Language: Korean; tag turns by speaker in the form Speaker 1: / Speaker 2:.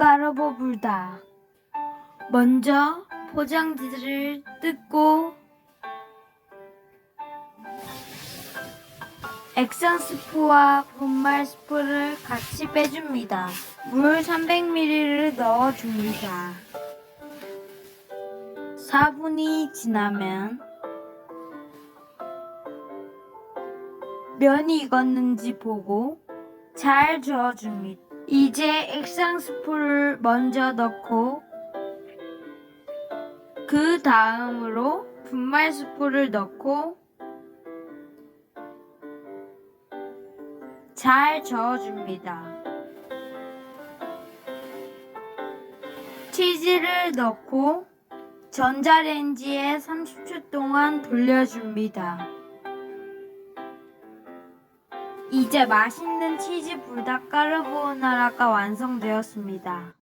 Speaker 1: 까르보 불닭. 먼저 포장지를 뜯고 액션 스프와 분말 스프를 같이 빼줍니다. 물 300ml를 넣어줍니다. 4분이 지나면 면이 익었는지 보고 잘 저어줍니다. 이제 액상 스프를 먼저 넣고 그 다음으로 분말 스프를 넣고 잘 저어줍니다. 치즈를 넣고 전자레인지에 30초 동안 돌려줍니다. 이제 맛있는 치즈 불닭 까르보나라가 완성되었습니다.